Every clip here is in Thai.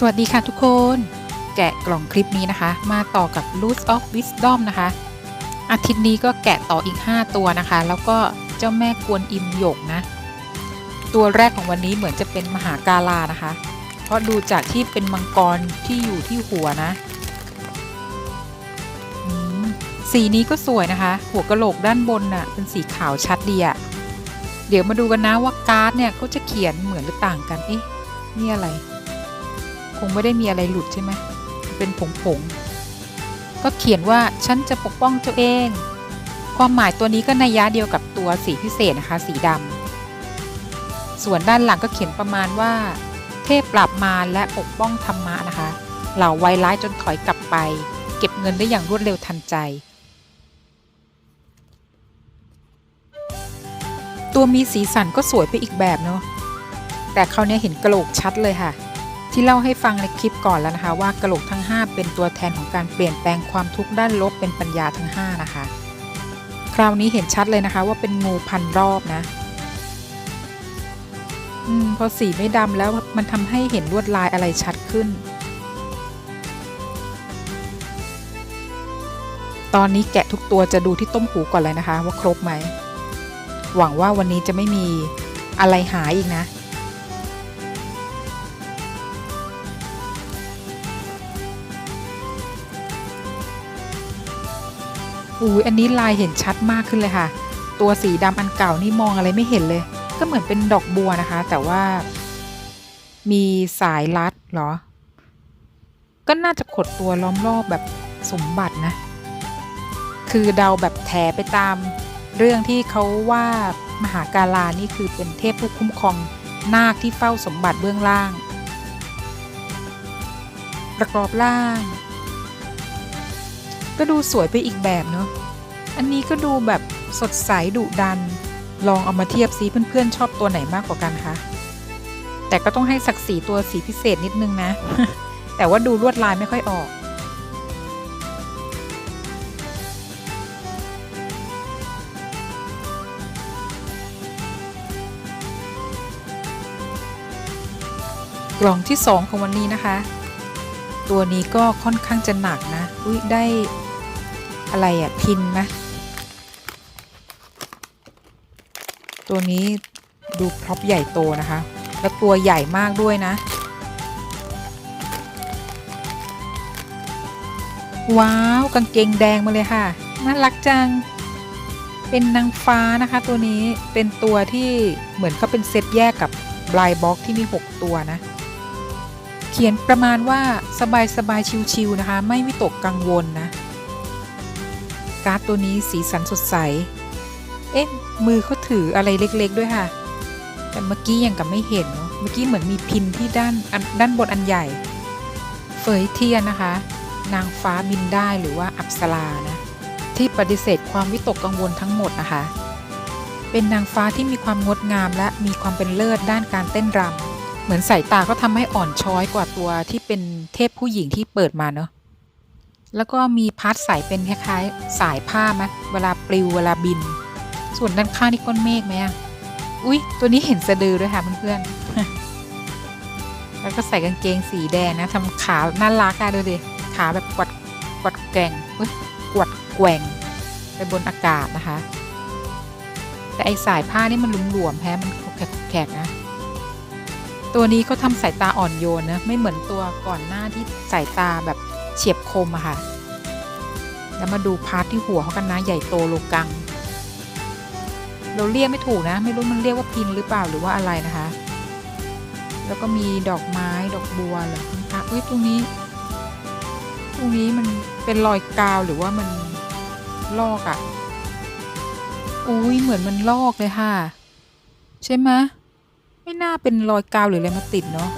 สวัสดีค่ะทุกคน แกะกล่องคลิปนี้นะคะ มาต่อกับ Roots of Wisdom นะคะ อาทิตย์นี้ก็แกะต่ออีก 5 ตัวนะคะ แล้วก็เจ้าแม่กวนอิมหยกนะ ตัวแรกของวันนี้เหมือนจะเป็นมหากาลานะคะ เพราะดูจากที่เป็นมังกรที่อยู่ที่หัวนะสีนี้ก็สวยนะคะ หัวกะโหลกด้านบนน่ะเป็นสีขาวชัดดีอะเดี๋ยวมาดูกันนะว่าการ์ดเนี่ยเขาจะเขียนเหมือนหรือต่างกันเอ๊ะนี่อะไร คงไม่ได้มีอะไรหลุดใช่ไหมเป็นผงผงๆก็เขียนว่าฉันจะปกป้องตัวเอง ความหมายตัวนี้ก็นัยยะเดียวกับตัวสีพิเศษนะคะสีดำส่วนด้านหลังก็เขียนประมาณว่า เทพปราบมารและปกป้องธรรมะนะคะ เหล่าไวร้ายจนถอยกลับไป เก็บเงินได้อย่างรวดเร็วทันใจ ตัวมีสีสันก็สวยไปอีกแบบเนาะแต่คราวนี้เห็นกระโหลกชัดเลยค่ะ ที่เล่าให้ฟังในคลิปก่อนแล้วนะคะ ว่ากระโหลกทั้ง 5 เป็นตัวแทนของการเปลี่ยนแปลงความทุกข์ด้านลบเป็นปัญญาทั้ง 5 นะคะ คราวนี้เห็นชัดเลยนะคะ ว่าเป็นงูพันรอบนะอพอสีไม่ดำแล้วมันทำให้เห็นลวดลายอะไรชัดขึ้น ตอนนี้แกะทุกตัวจะดูที่ต้มหูก่อนเลยนะคะ ว่าครบไหม หวังว่าวันนี้จะไม่มีอะไรหายอีกนะ อุ้ยอันนี้ลายเห็นชัดมากขึ้นเลยค่ะ ตัวสีดำอันเก่านี่มองอะไรไม่เห็นเลย ก็เหมือนเป็นดอกบัวนะคะ แต่ว่า มีสายลัดเหรอ ก็น่าจะขดตัวล้อมรอบแบบสมบัตินะ คือเดาแบบแถไปตาม เรื่องที่เขาว่ามหากาลานี่คือเป็นเทพผู้คุ้มครองนาคที่เฝ้าสมบัติเบื้องล่าง ประกอบล่าง ก็ดูสวยไปอีกแบบเนาะ อันนี้ก็ดูแบบสดใสดุดัน ลองเอามาเทียบซิเพื่อนๆชอบตัวไหนมากกว่ากันคะ แต่ก็ต้องให้ศักดิ์ศรีตัวสีพิเศษนิดนึงนะ แต่ว่าดูลวดลายไม่ค่อยออกกล่องที่ 2 ของวันนี้นะคะ ตัวนี้ก็ค่อนข้างจะหนักนะ อุ้ยได้ อะไรอะพินไหมตัวนี้ดูพร็อพใหญ่โตนะคะ แล้วตัวใหญ่มากด้วยนะ ว้าวกางเกงแดงมาเลยค่ะ น่ารักจัง เป็นนางฟ้านะคะตัวนี้เป็นตัวที่เหมือนเขาเป็นเซตแยกกับบลายบ็อกที่มี 6 ตัวนะ เขียนประมาณว่าสบายสบายชิวๆนะคะ ไม่วิตกกังวลนะ การ์ดตัวนี้สีสันสดใส เอ๊ะ มือเขาถืออะไรเล็กๆด้วยค่ะ แต่เมื่อกี้ยังกับไม่เห็นเนาะเมื่อกี้เหมือนมีพินที่ด้านด้านบนอันใหญ่ เฟยเทียนนะคะ นางฟ้าบินได้หรือว่าอัปสรานะ ที่ปฏิเสธความวิตกกังวลทั้งหมดนะคะ เป็นนางฟ้าที่มีความงดงามและมีความเป็นเลิศด้านการเต้นรำเหมือนสายตาก็ทำให้อ่อนช้อยกว่าตัวที่เป็นเทพผู้หญิงที่เปิดมาเนาะ แล้วก็มีพาร์ทสายเป็นคล้ายๆ สายผ้าไหมเวลาปลิวเวลาบิน ส่วนด้านข้างนี่ก้นเมฆไหมอะอุ๊ย ตัวนี้เห็นสะดือด้วยค่ะเพื่อนๆ แล้วก็ใส่กางเกงสีแดงนะทำขาน่ารักอะดูดิขาแบบกวัดกวัดแก่งเอ้ยกวัดแกว่งไปบนอากาศนะคะ แต่ไอสายผ้านี่มันหลวมๆแพ้มันแขกๆนะ ตัวนี้เขาทำสายตาอ่อนโยนนะ ไม่เหมือนตัวก่อนหน้าที่สายตาแบบ เฉียบคมอะค่ะ แล้วมาดูพาร์ทที่หัวเขากันนะใหญ่โตโลกัง เราเรียกไม่ถูกนะ ไม่รู้มันเรียกว่าพินหรือเปล่าหรือว่าอะไรนะคะ แล้วก็มีดอกไม้ดอกบัวเหรอข้างๆอุ้ยตรงนี้ ตรงนี้มันเป็นรอยกาวหรือว่ามันลอกอะ่ะอุ้ยเหมือนมันลอกเลยค่ะ ใช่ไหมไม่น่าเป็นรอยกาวหรืออะไรมาติดเนาะ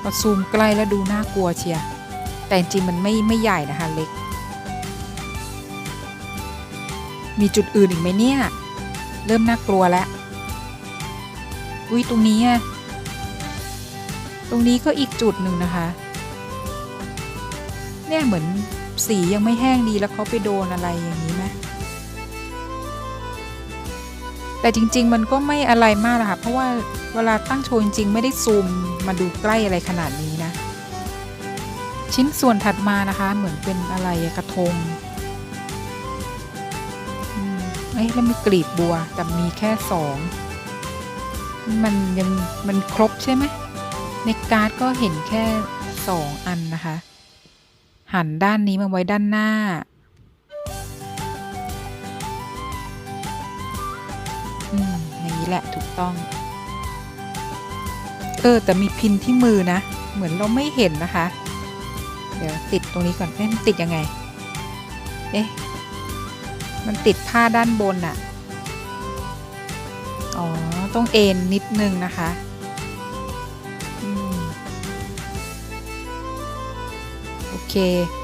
พอซูมใกล้แล้วดูน่ากลัวเชียแต่จริงมันไม่ไม่ใหญ่นะคะเล็ก มีจุดอื่นอีกไหมเนี่ย เริ่มน่ากลัวแล้ว อุ้ยตรงนี้อะตรงนี้ก็อีกจุดหนึ่งนะคะ เนี่ยเหมือนสียังไม่แห้งดีแล้วเขาไปโดนอะไรอย่างนี้ แต่จริง ๆ มันก็ไม่อะไรมากหรอกค่ะเพราะว่าเวลาตั้งโชว์จริง ๆ ไม่ได้ซูมมาดูใกล้อะไรขนาดนี้นะ ชิ้นส่วนถัดมานะคะ เหมือนเป็นอะไรกระทงเอ้ยแล้วมีกลีบบัวแต่มีแค่สองมันยังมันครบใช่ไหมในการ์ดก็เห็นแค่สองอันนะคะ หันด้านนี้มาไว้ด้านหน้า แหละถูกต้อง เออ แต่มีพินที่มือนะ เหมือนเราไม่เห็นนะคะ เดี๋ยวติดตรงนี้ก่อนเอ๊ะมันติดยังไง เอ๊ะ มันติดผ้าด้านบนอะอ๋อ ต้องเอ็นนิดนึงนะคะอโอเค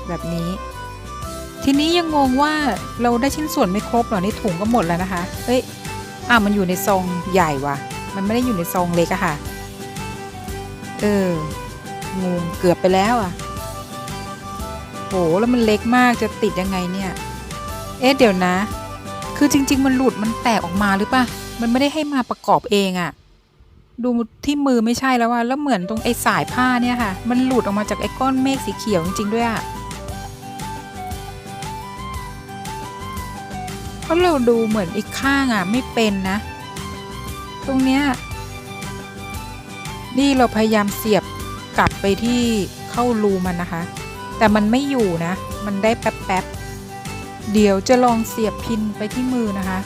แบบนี้ ทีนี้ยังงงว่าเราได้ชิ้นส่วนไม่ครบหรอในถุงก็หมดแล้วนะคะ เฮ้ย อะมันอยู่ในซองใหญ่ว่ะ มันไม่ได้อยู่ในซองเล็กอะค่ะ เอองงเกือบไปแล้วอะโห แล้วมันเล็กมากจะติดยังไงเนี่ย เอ๊ะเดี๋ยวนะ คือจริง ๆ มันหลุดมันแตกออกมาหรือปะมันไม่ได้ให้มาประกอบเองอะดูที่มือไม่ใช่แล้วว่าแล้วเหมือนตรงไอ้สายผ้าเนี่ยค่ะ มันหลุดออกมาจากไอ้ก้อนเมฆสีเขียวจริงๆด้วยอะ เพราะเราดูเหมือนอีกข้างอะไม่เป็นนะ ตรงเนี้ยนี่เราพยายามเสียบกลับไปที่เข้ารูมันนะคะ แต่มันไม่อยู่นะ มันได้แป๊บๆเดี๋ยวจะลองเสียบพินไปที่มือนะคะ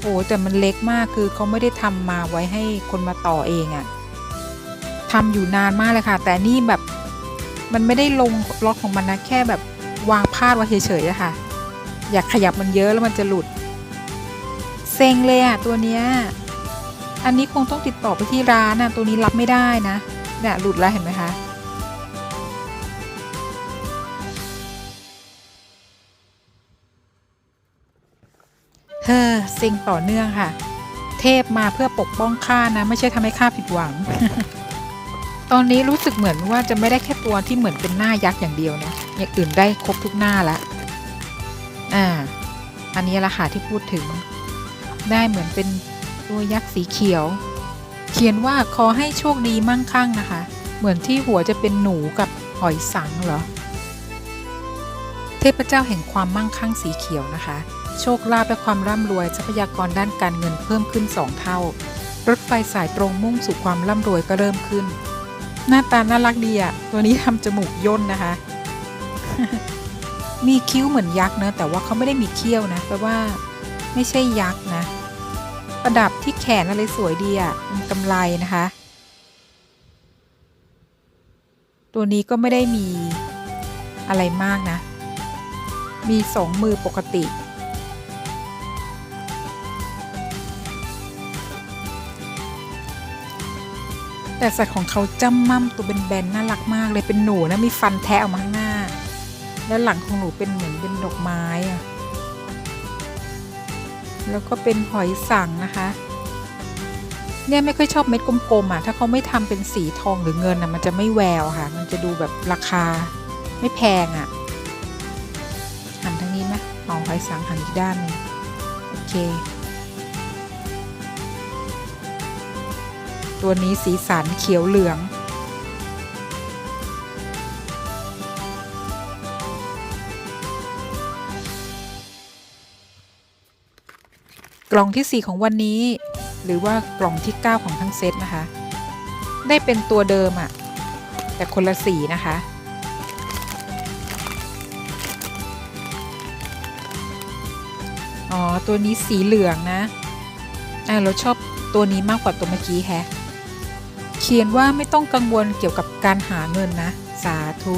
โอ้แต่มันเล็กมากคือเขาไม่ได้ทำมาไว้ให้คนมาต่อเองอะทำอยู่นานมากเลยค่ะ แต่นี่แบบมันไม่ได้ลงล็อกของมันนะ แค่แบบวางพาดไว้เฉยๆอะค่ะ อยากขยับมันเยอะแล้วมันจะหลุด ซ็งเลยอะตัวเนี้ย อันนี้คงต้องติดต่อไปที่ร้านนะตัวนี้รับไม่ได้นะเนี่ยหลุดแล้วเห็นไหมคะเฮ้อเซ็งต่อเนื่องค่ะ เทพมาเพื่อปกป้องข้านะ ไม่ใช่ทำให้ข้าผิดหวัง ตอนนี้รู้สึกเหมือนว่าจะไม่ได้แค่ตัวที่เหมือนเป็นหน้ายักษ์อย่างเดียวนะอย่างอื่นได้ครบทุกหน้าละอ่า อันนี้ละค่ะที่พูดถึง ได้เหมือนเป็นตัวยักษ์สีเขียว เขียนว่าขอให้โชคดีมั่งคั่งนะคะ เหมือนที่หัวจะเป็นหนูกับหอยสังเหรอ เทพเจ้าแห่งความมั่งคั่งสีเขียวนะคะ โชคลาภและความร่ำรวยทรัพยากรด้านการเงินเพิ่มขึ้น2เท่า รถไฟสายตรงมุ่งสู่ความร่ำรวยก็เริ่มขึ้น หน้าตาน่ารักดีอะตัวนี้ทำจมูกย่นนะคะ มีคิ้วเหมือนยักษ์เนอะแต่ว่าเขาไม่ได้มีเขี้ยวนะแปลว่าไม่ใช่ยักษ์นะ ประดับที่แขนอะไรสวยดีอะเป็นกำไลนะคะ ตัวนี้ก็ไม่ได้มีอะไรมากนะ มีสองมือปกติ แต่สัตว์ของเขาจ้ำม่ำตัวเป็นแบนๆน่ารักมากเลยเป็นหนูนะมีฟันแทะออกมาข้างหน้า แล้วหลังของหนูเป็นเหมือนเป็นดอกไม้อะ แล้วก็เป็นหอยสังนะคะเนี่ยไม่ค่อยชอบเม็ดกลมๆอะถ้าเขาไม่ทำเป็นสีทองหรือเงินอะมันจะไม่แววค่ะ มันจะดูแบบราคาไม่แพงอะหันทางนี้ไหมเอาหอยสังหันอีกด้านหนึงโอเค ตัวนี้สีสันเขียวเหลือง กล่องที่ 4 ของวันนี้ หรือว่ากล่องที่ 9 ของทั้งเซตนะคะ ได้เป็นตัวเดิมอะแต่คนละสีนะคะ อ๋อ ตัวนี้สีเหลืองนะอ่าเราชอบตัวนี้มากกว่าตัวเมื่อกี้แฮะ เขียนว่าไม่ต้องกังวลเกี่ยวกับการหาเงินนะ สาธุ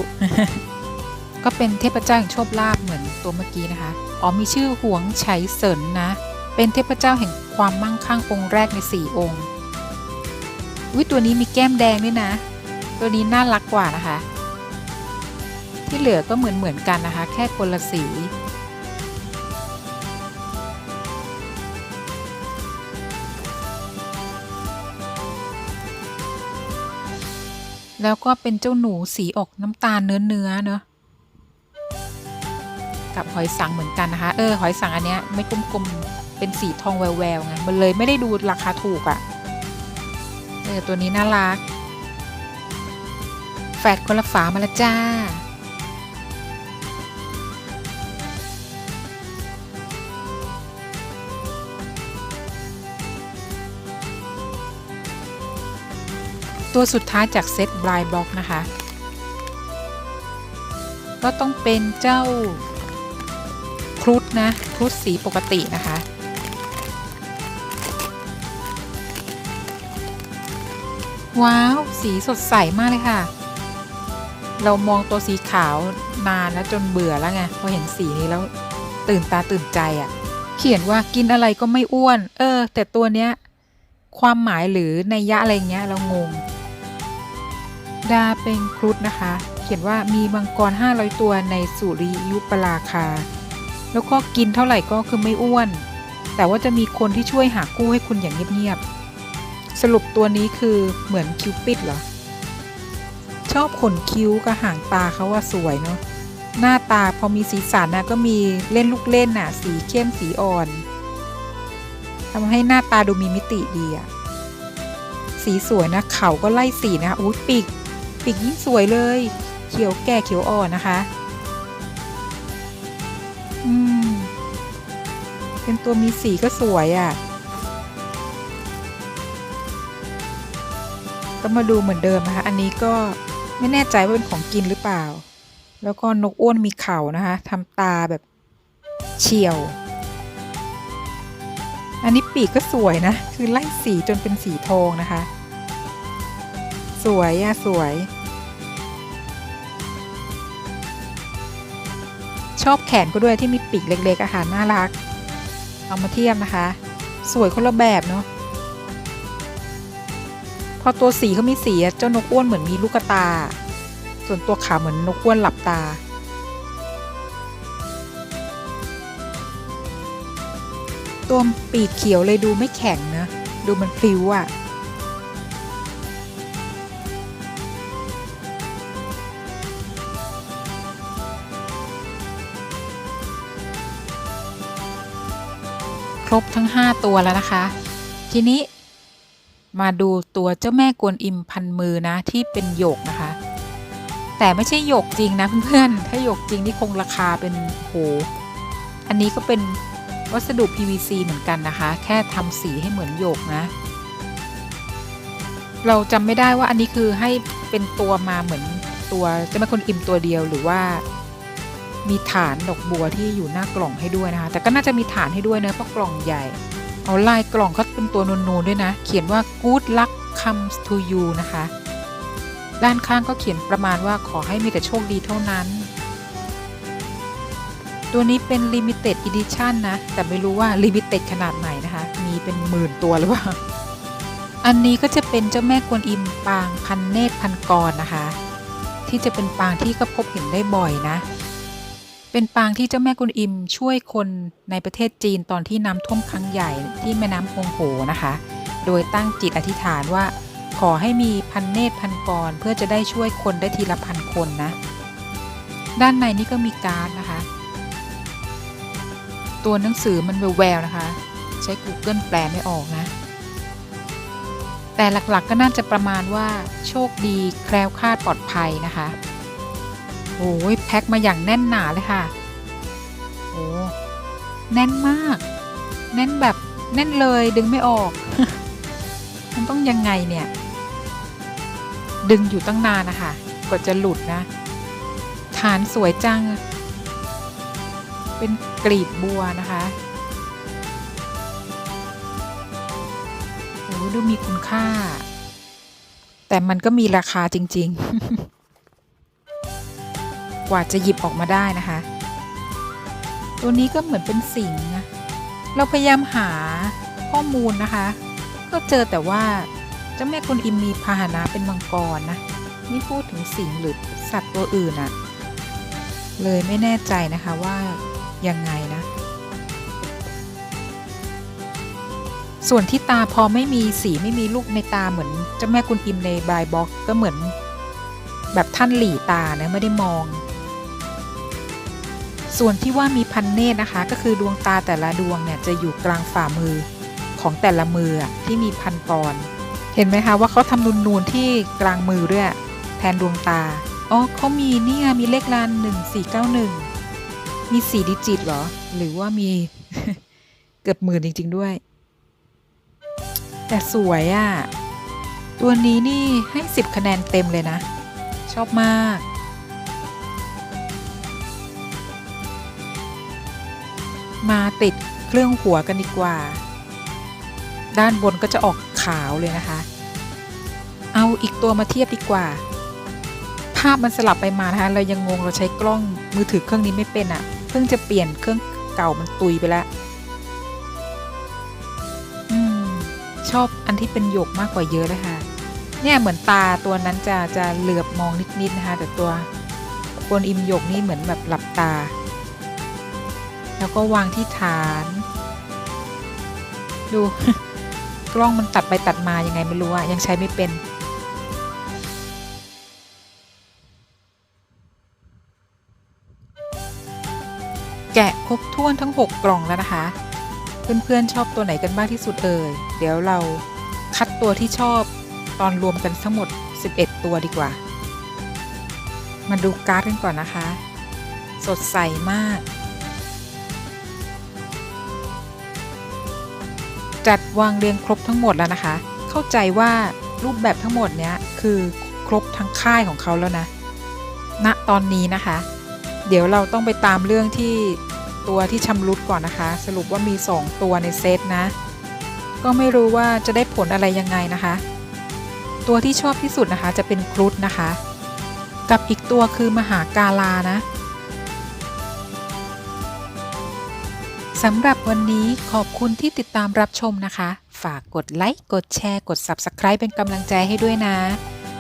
ก็เป็นเทพเจ้าแห่งโชคลาภเหมือนตัวเมื่อกี้นะคะ อ๋อมีชื่อหวงไฉเสินนะ เป็นเทพเจ้าแห่งความมั่งคั่งองค์แรกในสี่องค์วิตัวนี้มีแก้มแดงด้วยนะ ตัวนี้น่ารักกว่านะคะ ที่เหลือก็เหมือนเหมือนกันนะคะ แค่คนละสี แล้วก็เป็นเจ้าหนูสีออกน้ำตาลเนื้อเนื้อเนอะกับหอยสังเหมือนกันนะคะ เออ หอยสังอันเนี้ยไม่กลมๆ เป็นสีทองแววๆไงมันเลยไม่ได้ดูราคาถูกอะ่ะเออตัวนี้น่ารัก แฟดคนละฝามาล้วจ้า ตัวสุดท้ายจากเซตบลายบล็อกนะคะ ก็ต้องเป็นเจ้าครุฑนะครุฑสีปกตินะคะ ว้าว สีสดใสมากเลยค่ะ เรามองตัวสีขาวนานแล้วจนเบื่อแล้วไงพอเห็นสีนี้แล้วตื่นตาตื่นใจอะ่ะ เขียนว่ากินอะไรก็ไม่อ้วน เออ แต่ตัวเนี้ย ความหมายหรือในยะอะไรเงี้ย เรางง ดาเป็นครุฑนะคะ เขียนว่ามีมังกร 500 ตัวในสุริยุปราคา แล้วก็กินเท่าไหร่ก็คือไม่อ้วน แต่ว่าจะมีคนที่ช่วยหาคู่ให้คุณอย่างเงียบๆ สรุปตัวนี้คือเหมือนคิวปิดเหรอ ชอบขนคิ้วกับหางตาเขาว่าสวยเนาะหน้าตาพอมีสีสันนะก็มีเล่นลูกเล่นน่ะ สีเข้มสีอ่อนทำให้หน้าตาดูมีมิติดีอะสีสวยนะเขาก็ไล่สีนะคะอุ้ยปีกปีกยิ่งสวยเลย เขียวแก่เขียวอ่อนนะคะ อืม เป็นตัวมีสีก็สวยอะ่ะ ก็มาดูเหมือนเดิมนะคะ อันนี้ก็ไม่แน่ใจว่าเป็นของกินหรือเปล่า แล้วก็นกอ้วนมีเข่านะคะทำตาแบบเฉียว อันนี้ปีกก็สวยนะ คือไล่สีจนเป็นสีทองนะคะ สวยอะสวย ชอบแขนก็ด้วยที่มีปีกเล็กๆอาหารน่ารัก เอามาเทียบนะคะ สวยคนละแบบเนาะ พอตัวสีเขามีสีเจ้านกอ้วนเหมือนมีลูกตา ส่วนตัวขาเหมือนนกอ้วนหลับตา ตัวปีกเขียวเลยดูไม่แข็งนะ ดูมันพลิ้วอะ่ะครบทั้ง 5 ตัวแล้วนะคะ ทีนี้ มาดูตัวเจ้าแม่กวนอิมพันมือนะที่เป็นหยกนะคะ แต่ไม่ใช่หยกจริงนะเพื่อนๆถ้าหยกจริงนี่คงราคาเป็นโหอันนี้ก็เป็นวัสดุ PVC เหมือนกันนะคะ แค่ทำสีให้เหมือนหยกนะ เราจำไม่ได้ว่าอันนี้คือให้เป็นตัวมาเหมือนตัวเจ้าแม่กวนอิมตัวเดียวหรือว่ามีฐานดอกบัวที่อยู่หน้ากล่องให้ด้วยนะคะ แต่ก็น่าจะมีฐานให้ด้วยเนะเพราะกล่องใหญ่ เอาลายกล่องเขาเป็นตัวนูนๆด้วยนะ เขียนว่า good luck comes to you นะคะ ด้านข้างก็เขียนประมาณว่าขอให้มีแต่โชคดีเท่านั้น ตัวนี้เป็น limited edition นะ แต่ไม่รู้ว่า limited ขนาดไหนนะคะ มีเป็นหมื่นตัวหรือเปล่า อันนี้ก็จะเป็นเจ้าแม่กวนอิมปางพันเนตรพันกรนะคะ ที่จะเป็นปางที่ก็พบเห็นได้บ่อยนะ เป็นปางที่เจ้าแม่กุนอิมช่วยคนในประเทศจีนตอนที่น้ำท่วมครั้งใหญ่ที่แม่น้ำคงโหนะคะ โดยตั้งจิตอธิษฐานว่า ขอให้มีพันเนตรพันกรเพื่อจะได้ช่วยคนได้ทีละพันคนนะ ด้านในนี่ก็มีการ์ดนะคะ ตัวหนังสือมันแววๆนะคะ ใช้ Google แปลไม่ออกนะ แต่หลักๆก็น่าจะประมาณว่าโชคดีแคล้วคลาดปลอดภัยนะคะ โอ้ยแพ็คมาอย่างแน่นหนาเลยค่ะโอ้แน่นมาก แน่นแบบแน่นเลยดึงไม่ออก มันต้องยังไงเนี่ย ดึงอยู่ตั้งนานนะคะกว่าจะหลุดนะ ฐานสวยจัง เป็นกลีบบัวนะคะโอ้ดูมีคุณค่า แต่มันก็มีราคาจริง ๆ กว่าจะหยิบออกมาได้นะคะ ตัวนี้ก็เหมือนเป็นสิงนะเราพยายามหาข้อมูลนะคะ ก็เจอแต่ว่าเจ้าแม่กวนอิมมีพาหนะเป็นมังกรนะนี่พูดถึงสิงห์หรือสัตว์ตัวอื่นอะเลยไม่แน่ใจนะคะว่ายังไงนะ ส่วนที่ตาพอไม่มีสีไม่มีลูกในตาเหมือนเจ้าแม่กุนอิมในบายบ็อกก็เหมือน แบบท่านหลีตานะไม่ได้มอง ส่วนที่ว่ามีพันเนตรนะคะ ก็คือดวงตาแต่ละดวงเนี่ยจะอยู่กลางฝ่ามือของแต่ละมือที่มีพันกร เห็นไหมคะว่าเขาทำนูนๆที่กลางมือด้วยอะแทนดวงตา อ๋อเขามีเนี่ยมีเลขลานหนึ่งสี่เก้าหนึ่งมีสี่ดิจิตเหรอ หรือว่ามีเกือบหมื่นจริง ๆด้วย แต่สวยอะ่ะ ตัวนี้นี่ให้สิบคะแนนเต็มเลยนะ ชอบมาก มาติดเครื่องหัวกันดีกว่า ด้านบนก็จะออกขาวเลยนะคะ เอาอีกตัวมาเทียบดีกว่า ภาพมันสลับไปมานะคะ เรายังงงเราใช้กล้องมือถือเครื่องนี้ไม่เป็นอะ่ะ เพิ่งจะเปลี่ยนเครื่องเก่ามันตุยไปแล้วอืมชอบอันที่เป็นหยกมากกว่าเยอะเลยค่ะ เนี่ยเหมือนตาตัวนั้นจะจะเหลือบมองนิดๆนะคะ แต่ตัวกวนอิมหยกนี่เหมือนแบบหลับตา แล้วก็วางที่ฐาน ดู กล้องมันตัดไปตัดมายังไงไม่รู้อะยังใช้ไม่เป็น แกะครบถ้วนทั้ง 6 กล่องแล้วนะคะ เพื่อนๆชอบตัวไหนกันบ้างที่สุดเอ่ย เดี๋ยวเราคัดตัวที่ชอบตอนรวมกันทั้งหมด 11 ตัวดีกว่า มาดูการ์ดกันก่อนนะคะ สดใสมาก จัดวางเรียงครบทั้งหมดแล้วนะคะ เข้าใจว่ารูปแบบทั้งหมดเนี้ยคือครบทั้งค่ายของเขาแล้วนะณตอนนี้นะคะ เดี๋ยวเราต้องไปตามเรื่องที่ตัวที่ชำรุดก่อนนะคะ สรุปว่ามี 2 ตัวในเซตนะ ก็ไม่รู้ว่าจะได้ผลอะไรยังไงนะคะ ตัวที่ชอบที่สุดนะคะจะเป็นครุฑนะคะ กับอีกตัวคือมหากาลานะ สำหรับวันนี้ขอบคุณที่ติดตามรับชมนะคะ ฝากกดไลค์ กดแชร์ กด Subscribe เป็นกำลังใจให้ด้วยนะ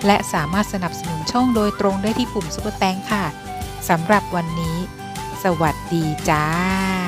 และสามารถสนับสนุนช่องโดยตรงได้ที่ปุ่มซุปเปอร์แตงค่ะ สำหรับวันนี้ สวัสดีจ้า